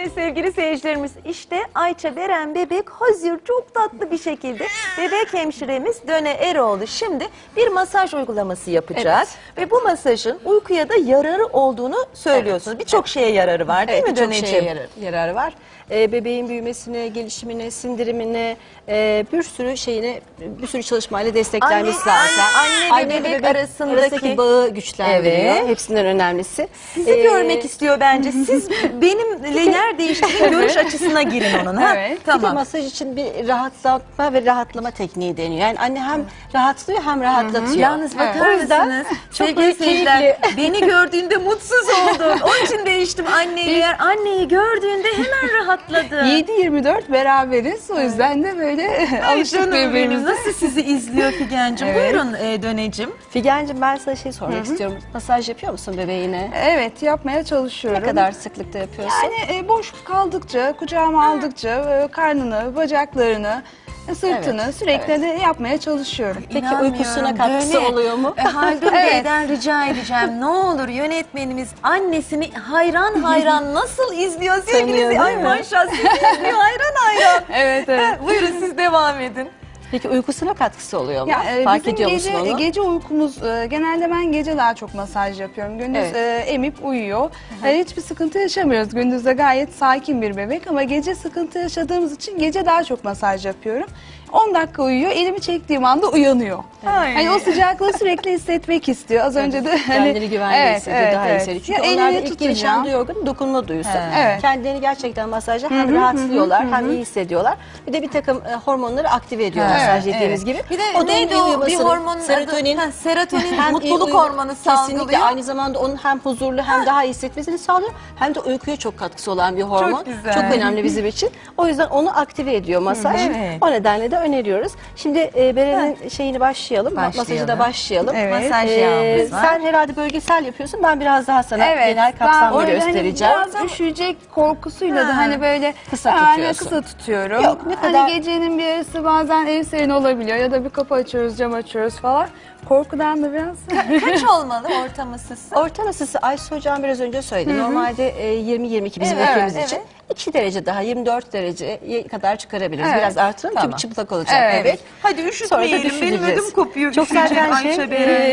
Evet sevgili seyircilerimiz işte Ayça Beren bebek hazır çok tatlı bir şekilde bebek hemşiremiz Döne Eroğlu şimdi bir masaj uygulaması yapacak. Ve bu masajın uykuya da yararı olduğunu söylüyorsunuz. Birçok şeye yararı var değil Evet, mi birçok Döneciğim? şeye yarar, yararı var. Ee, bebeğin büyümesine, gelişimine, sindirimine, e, bir sürü şeyine, bir sürü çalışmayla desteklenmesi Anne- lazım. anne- anne ve bebek arasındaki- bağı güçlendiriyor. Evet. Hepsinden önemlisi. Sizi Ee, görmek istiyor bence. Siz benimle yer değiştirin görüş açısına girin onun. Ha? Evet. Bir de Tamam. masaj için bir rahatlatma ve rahatlama tekniği deniyor. Yani anne hem rahatlıyor hem rahatlatıyor. Yalnız bakar O yüzden mısınız? çok Sevgili seyirciler beni gördüğünde mutsuz oldun. Onun için değiştim anneyle. yer. Anneyi gördüğünde hemen rahatladı. 7-24 beraberiz. O yüzden de böyle Ay alıştık canım benim. birbirimize. Nasıl sizi izliyor Figen'cim? Evet. Buyurun e, Dönecim. Figen'cim ben sana şey sormak istiyorum. Masaj yapıyor musun bebeğine? Evet yapmaya çalışıyorum. Ne kadar sıklıkta yapıyorsun? Yani e, boş kaldıkça, kucağıma aldıkça e, karnını, bacaklarını, e, sırtını Evet, sürekli de yapmaya çalışıyorum. Peki uykusuna katkısı Döne. oluyor mu? E, Haldun Evet. Bey'den rica edeceğim. Ne olur yönetmenimiz annesini hayran hayran nasıl izliyor sevgili? Ay maşallah sizi izliyor hayran hayran. Evet evet. Buyurun siz devam edin. Peki uykusuna katkısı oluyor mu? Ya, e, Fark bizim ediyor gece, musun onu? Gece uykumuz, e, genelde ben gece daha çok masaj yapıyorum. Gündüz Evet. e, emip uyuyor. E, hiçbir sıkıntı yaşamıyoruz. Gündüzde gayet sakin bir bebek ama gece sıkıntı yaşadığımız için gece daha çok masaj yapıyorum. 10 dakika uyuyor, elimi çektiğim anda uyanıyor. Ay. Hani o sıcaklığı sürekli hissetmek istiyor. Az önce de hani Kendini güvende hissediyor, daha iyi hissediyor. Çünkü Ya, onlarda elini ilk gelişen tutacağım. organı dokunma duyusu. Evet. Kendilerini gerçekten masajla hem rahatlıyorlar hem iyi hissediyorlar. Bir de bir takım e, hormonları aktive ediyor Evet, masaj dediğimiz evet. gibi. Bir de neydi o bir hormonun adı? serotonin. Ha, serotonin hem iyi mutluluk hormonu Kesinlikle salgılıyor. aynı zamanda onun hem huzurlu hem daha iyi hissetmesini sağlıyor. Hem de uykuya çok katkısı olan bir hormon. güzel. Çok önemli bizim için. O yüzden onu aktive ediyor masaj. Evet. O nedenle de öneriyoruz. Şimdi e, Beren'in şeyini başlayalım. Başlayalım. Masajı da başlayalım. Evet. Masaj Ee, yağımız var. sen herhalde bölgesel yapıyorsun. Ben biraz daha sana Evet, genel ben kapsamlı hani göstereceğim. biraz üşüyecek korkusuyla Ha. da hani böyle Kısa yani tutuyorsun. kısa tutuyorum. Yok, ne hani kadar- gecenin bir yarısı bazen ev serin olabiliyor ya da bir kapı açıyoruz, cam açıyoruz falan. Korkudan da biraz Kaç olmalı ortam ısısı? Ortam ısısı Ayşe Hocam biraz önce söyledi. Normalde e, 20-22 bizim Evet, ülkemiz evet. için. 2 derece daha 24 dereceye kadar çıkarabiliriz. Evet. Biraz artıralım Tamam. çünkü çıplak olacak Evet. bebek. Hadi üşütmeyelim. Benim düşüreceğiz. ödüm kopuyor. Çok üşüyecek zaten şey Ayşe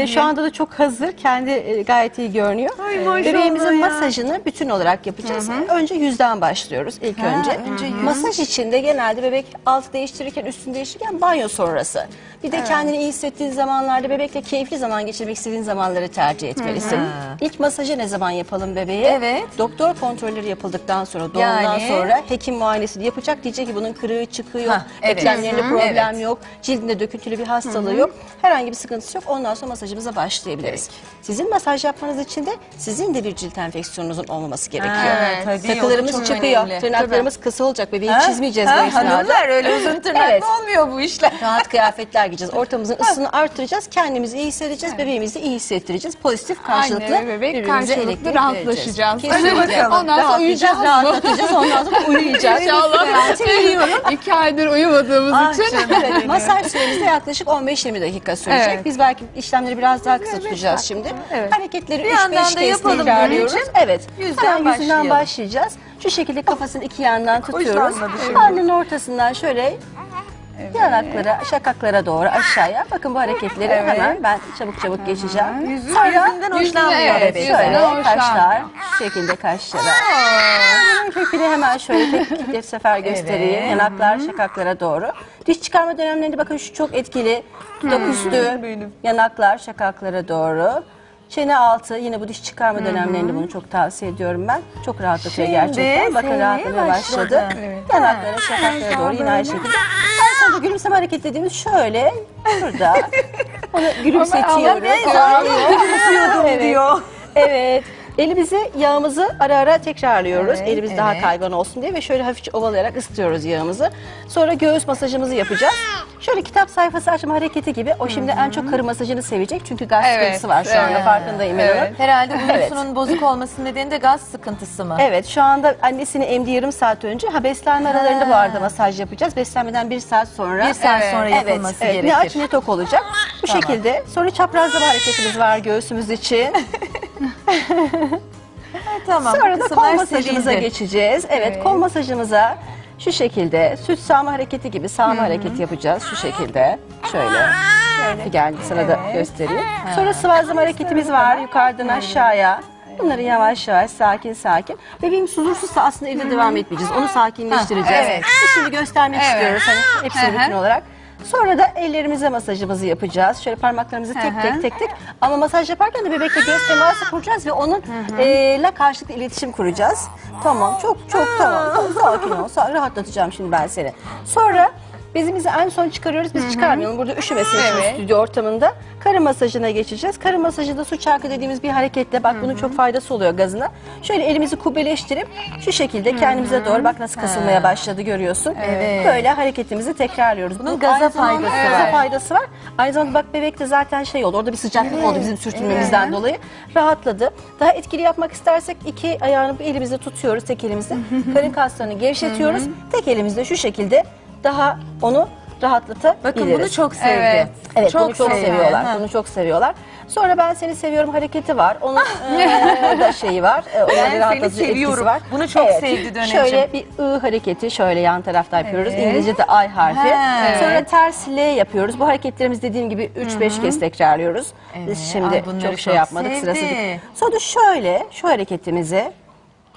e, şu anda da çok hazır. Kendi e, gayet iyi görünüyor. Ay maşallah Bebeğimizin ya. masajını bütün olarak yapacağız. Önce yüzden başlıyoruz ilk önce. önce yüz. Masaj içinde genelde bebek alt değiştirirken üstünü değiştirirken banyo sonrası. Bir de kendini iyi hissettiğin zamanlarda bebekle keyifli zaman geçirmek istediğin zamanları tercih etmelisin. İlk masajı ne zaman yapalım bebeğe? Evet. Doktor kontrolleri yapıldıktan sonra doğumdan Yani? sonra hekim muayenesini yapacak. Diyecek ki bunun kırığı çıkıyor, Hah, evet. eklemlerinde Hı hı. problem Evet. yok, cildinde döküntülü bir hastalığı yok. Herhangi bir sıkıntısı yok. Ondan sonra masajımıza başlayabiliriz. Sizin masaj yapmanız için de sizin de bir cilt enfeksiyonunuzun olmaması gerekiyor. Ha, tabii, o da Takılarımız çıkıyor, önemli. tırnaklarımız kısa olacak. Bebeği Ha? çizmeyeceğiz Ha, bu esnada. Hanımlar öyle uzun tırnaklı Evet. olmuyor bu işler. Rahat kıyafetler giyeceğiz. Ortamımızın ısısını artıracağız. Kendimizi iyi hissedeceğiz. Bebeğimizi iyi hissettireceğiz. Pozitif karşılıklı Anne ve bebek karşılıklı rahatlaşacağız. Kesinlikle. bakalım. Ondan sonra uyuyacağız rahatlatacağız. Ondan sonra uyuyacağız. İnşallah. İki aydır uyumadığımız Ah için. canım Evet, masaj süremiz de yaklaşık 15-20 dakika sürecek. Evet. Biz belki işlemleri biraz daha kısa tutacağız şimdi. Evet. Hareketleri Bir 3-5 yandan da kez tekrarlıyoruz. Evet. Yüzden başlayalım. başlayacağız. Şu şekilde kafasını iki yandan tutuyoruz. Karnının ortasından şöyle yanaklara, şakaklara doğru aşağıya. Bakın bu hareketleri Evet. hemen ben çabuk çabuk geçeceğim. Yüzü, Sonra yüzünden hoşlanmıyor evet, bebek. Şöyle hoşlanmıyor. kaşlar, şu şekilde kaşlara. Bunun kökünü hemen şöyle tek bir sefer göstereyim. Evet. Yanaklar şakaklara doğru. Diş çıkarma dönemlerinde bakın şu çok etkili. Dudak üstü, yanaklar şakaklara doğru. Çene altı yine bu diş çıkarma dönemlerinde bunu çok tavsiye ediyorum ben. Çok rahatlatıyor gerçekten. Bakın sevmeye rahatlamaya başladı. başladı. Evet. Yanaklara şakaklara doğru yine aynı şekilde. Sonunda gülümseme hareket dediğimiz şöyle şurada. Onu gülümsetiyoruz. Gülümsüyordum Evet. diyor. Evet. Elimizi yağımızı ara ara tekrarlıyoruz. Evet, Elimiz daha evet. kaygan olsun diye ve şöyle hafifçe ovalayarak ısıtıyoruz yağımızı. Sonra göğüs masajımızı yapacağız. Şöyle kitap sayfası açma hareketi gibi. O şimdi en çok karın masajını sevecek. Çünkü gaz Evet, sıkıntısı var şu anda evet. farkındayım Evet. onun. Herhalde uykusunun bozuk olmasının nedeni de gaz sıkıntısı mı? Evet şu anda annesini emdi yarım saat önce. Ha beslenme aralarında bu arada masaj yapacağız. Beslenmeden bir saat sonra. Bir saat Evet, sonra Evet, yapılması evet. Ne gerekir. aç ne tok olacak. Bu Tamam. şekilde. Sonra çaprazlama hareketimiz var göğsümüz için. Tamam, bu Sonra da kol masajımıza geçeceğiz. Evet, kol masajımıza şu şekilde süt sağma hareketi gibi sağma hareketi yapacağız. Şu şekilde. Şöyle. Şöyle geldi sana da göstereyim. Sonra sıvazlama hareketimiz var yukarıdan aşağıya. Bunları yavaş yavaş sakin sakin. Bebeğim huzursuzsa aslında evde devam etmeyeceğiz. Onu sakinleştireceğiz. Evet. Biz Şimdi göstermek Evet. istiyoruz hani hepsini Hı hı. bütün olarak. Sonra da ellerimize masajımızı yapacağız. Şöyle parmaklarımızı tek Hı hı. tek tek tek. Ama masaj yaparken de bebekle göz teması kuracağız ve onun la karşılıklı iletişim kuracağız. Tamam çok çok tamam. tamam sakin ol. Sa- rahatlatacağım şimdi ben seni. Sonra bezimizi en son çıkarıyoruz. Biz çıkarmayalım. Burada üşümesin şimdi Evet. stüdyo ortamında. Karın masajına geçeceğiz. Karın masajında su çarkı dediğimiz bir hareketle bak bunun çok faydası oluyor gazına. Şöyle elimizi kubbeleştirip şu şekilde kendimize doğru bak nasıl kasılmaya başladı görüyorsun. Evet. Böyle hareketimizi tekrarlıyoruz. Bunun Bu gaza aynı zamanda faydası gaza var. faydası var. Aynı zamanda bak bebekte zaten şey oldu. Orada bir sıcaklık oldu bizim sürtünmemizden dolayı. Rahatladı. Daha etkili yapmak istersek iki ayağını bir elimizde tutuyoruz tek elimizde. Karın kaslarını gevşetiyoruz. tek elimizde şu şekilde daha onu rahatlatabiliriz. Bakın bunu çok sevdi. Evet. Evet çok bunu çok sevdi. seviyorlar. Ha. Bunu çok seviyorlar. Sonra ben seni seviyorum hareketi var. Onun eee, da şeyi var. Onun Ben seni seviyorum. var. Bunu çok sevdi Döneciğim. Şöyle bir I hareketi şöyle yan tarafta yapıyoruz. Evet. İngilizce'de I harfi. He. Sonra ters L yapıyoruz. Bu hareketlerimiz dediğim gibi 3-5 kez tekrarlıyoruz. Evet. Şimdi Ay, çok şey yapmadık sevdi. sırası. Sonra şöyle şu hareketimizi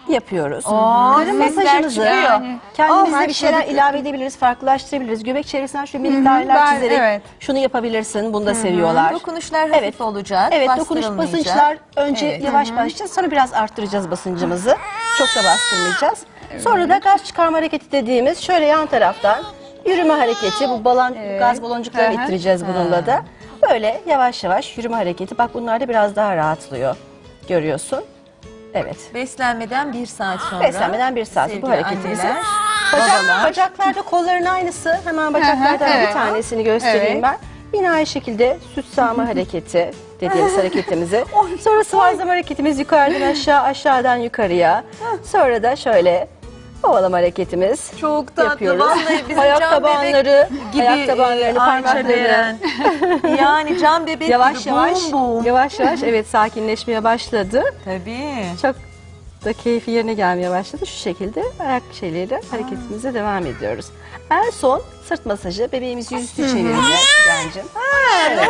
yapıyoruz. Aa, Karın sesler masajımızı çıkıyor. kendimize Aa, bir şeyler başladık. ilave edebiliriz, farklılaştırabiliriz. Göbek çevresinden şöyle minik daireler ben- çizerek evet. şunu yapabilirsin. Bunu da seviyorlar. Dokunuşlar hafif Evet. olacak. Evet dokunuş bastırılmayacak. basınçlar önce Evet. yavaş başlayacağız sonra biraz arttıracağız basıncımızı. Çok da bastırmayacağız. Sonra da gaz çıkarma hareketi dediğimiz şöyle yan taraftan yürüme hareketi bu balon gaz baloncuklarını Hı hı. ittireceğiz bununla da. Böyle yavaş yavaş yürüme hareketi. Bak bunlar da biraz daha rahatlıyor. Görüyorsun. Evet. Beslenmeden bir saat sonra. Beslenmeden bir saat bu sevgili hareketimizi. anneler, Bacak, babalar. bacaklarda kolların aynısı. Hemen bacaklardan evet. bir tanesini göstereyim Evet. ben. Yine aynı şekilde süt sağma hareketi dediğimiz hareketimizi. Sonra sıvazlama hareketimiz yukarıdan aşağı, aşağıdan yukarıya. Sonra da şöyle ovalama hareketimiz. Çok tatlı. yapıyoruz. Vallahi bizim ayak Can tabanları, Bebek gibi ayak tabanlarını, e, parmakları. Yani can bebek Yavaş gibi yavaş, bum bum. yavaş yavaş evet sakinleşmeye başladı. Tabii. Çok da keyfi yerine gelmeye başladı. Şu şekilde ayak şeyleri hareketimize devam ediyoruz. En son sırt masajı. Bebeğimiz yüzüstü çeviriyor Cancım. Evet,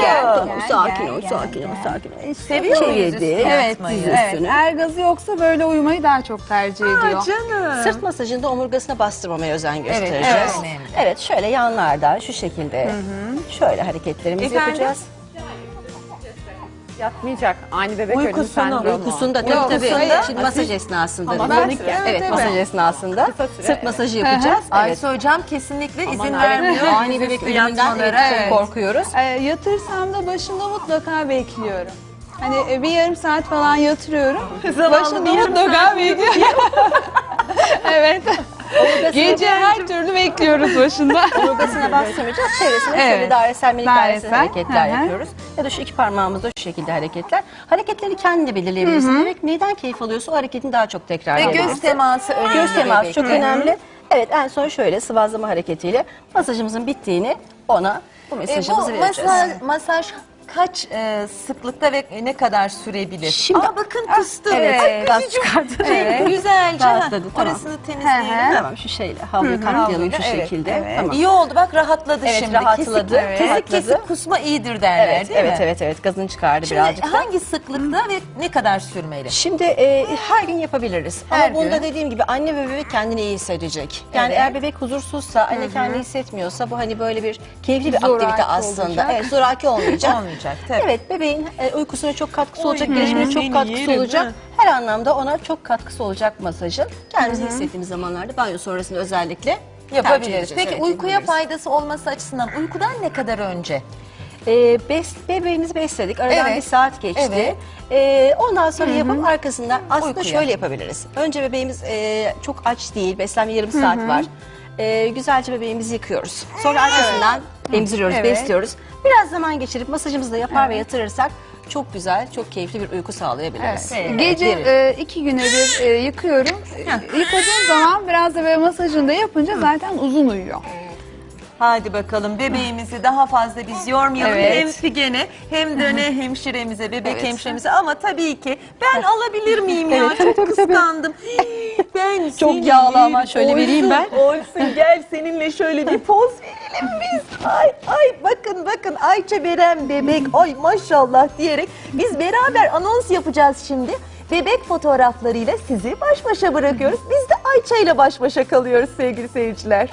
gel, tamam, sakin ol, sakin ol, sakin ol. Seviyor Çevirdi. üstüne Evet, yatmayı? dizi evet. üstüne. Eğer gazı yoksa böyle uyumayı daha çok tercih ediyor. Canım. Sırt masajında omurgasına bastırmamaya özen göstereceğiz. evet, Evet, önemli. şöyle yanlardan şu şekilde şöyle hareketlerimizi Efendim? yapacağız. Yatmayacak. Ani bebek ölümü Uykusunu, sendromu. Uykusunda tabii tabii. uykusunda. Şimdi masaj esnasında. Ama Evet, evet, Evet, masaj evet. esnasında süre, sırt masajı yapacağız. Evet. Ayşe hocam kesinlikle izin vermiyor. Ani bebek ölümünden yatmalara. evet, evet. çok korkuyoruz. Ee, yatırsam da başında mutlaka bekliyorum. Hani e, bir yarım saat falan yatırıyorum. başında bir yarım mutlaka bekliyorum. evet. Gece her türlü bekliyoruz başında. Omurgasına bastırmayacağız. Çevresine şöyle Evet. dairesel minik dairesel Dairesel, hareketler hı hı. yapıyoruz. Ya da şu iki parmağımızda şu şekilde hareketler. Hareketleri kendi belirleyebilirsin. Bebek neyden keyif alıyorsa o hareketini daha çok Ve tekrarlayabilirsin. göz teması önemli. Göz teması çok önemli. Evet en son şöyle sıvazlama hareketiyle masajımızın bittiğini ona bu E, mesajımızı bu vereceğiz. masaj, masaj kaç e, sıklıkta ve ne kadar sürebilir? Şimdi- Aa bakın kıstı. Evet, gaz çıkardı. Evet. Güzelce ha, Rahatladı, tamam. orasını temizleyelim. Tamam şu şeyle havluyu katlayalım Havluyla, şu evet, şekilde. evet. Tamam. İyi oldu bak rahatladı Evet, şimdi. rahatladı, Kesik, evet. kesik rahatladı. kesik kusma iyidir derler Evet, değil evet, mi? evet, evet. Gazını çıkardı Şimdi birazcık da. hangi sıklıkta ve ne kadar sürmeli? Şimdi e, her gün yapabiliriz. Her Ama bunda gün. dediğim gibi anne ve bebek kendini iyi hissedecek. Yani Evet. eğer bebek huzursuzsa, anne kendini hissetmiyorsa bu hani böyle bir keyifli bir Zoraki aktivite aslında. olacak. Evet, zoraki olmayacak. Olmayacak, tabii. Evet, bebeğin e, uykusuna çok katkısı olacak, gelişimine çok beni katkısı yerim, olacak. ha. Her anlamda ona çok katkısı olacak masajın. Kendimizi hissettiğimiz zamanlarda banyo sonrasında özellikle tercih Yapabiliriz. edeceğiz. Peki Evet, uykuya yapabiliriz. faydası olması açısından uykudan ne kadar önce? E, bes, bebeğimizi besledik. Aradan Evet. bir saat geçti. Evet. E, ondan sonra yapıp arkasından aslında Uykuya. şöyle yapabiliriz. Önce bebeğimiz e, çok aç değil. Beslenme yarım saat var. E, güzelce bebeğimizi yıkıyoruz. Sonra arkasından emziriyoruz, Evet. besliyoruz. Biraz zaman geçirip masajımızı da yapar ve yatırırsak çok güzel, çok keyifli bir uyku sağlayabiliriz. Evet. Gece e, iki güne bir e, yıkıyorum. E, Yıkadığım zaman biraz da böyle masajını da yapınca zaten uzun uyuyor. Hadi bakalım bebeğimizi daha fazla biz yormayalım. Evet. Hem Figen'e hem döne hemşiremize, bebek hemşiremize ama tabii ki ben alabilir miyim ya? Evet, tabii, Çok tabii, tabii. kıskandım. Ben Çok seni yağlı ama şöyle vereyim ben. Olsun gel seninle şöyle bir poz verelim biz. Ay ay bakın bakın Ayça Beren bebek ay maşallah diyerek biz beraber anons yapacağız şimdi. Bebek fotoğraflarıyla sizi baş başa bırakıyoruz. Biz de Ayça ile baş başa kalıyoruz sevgili seyirciler.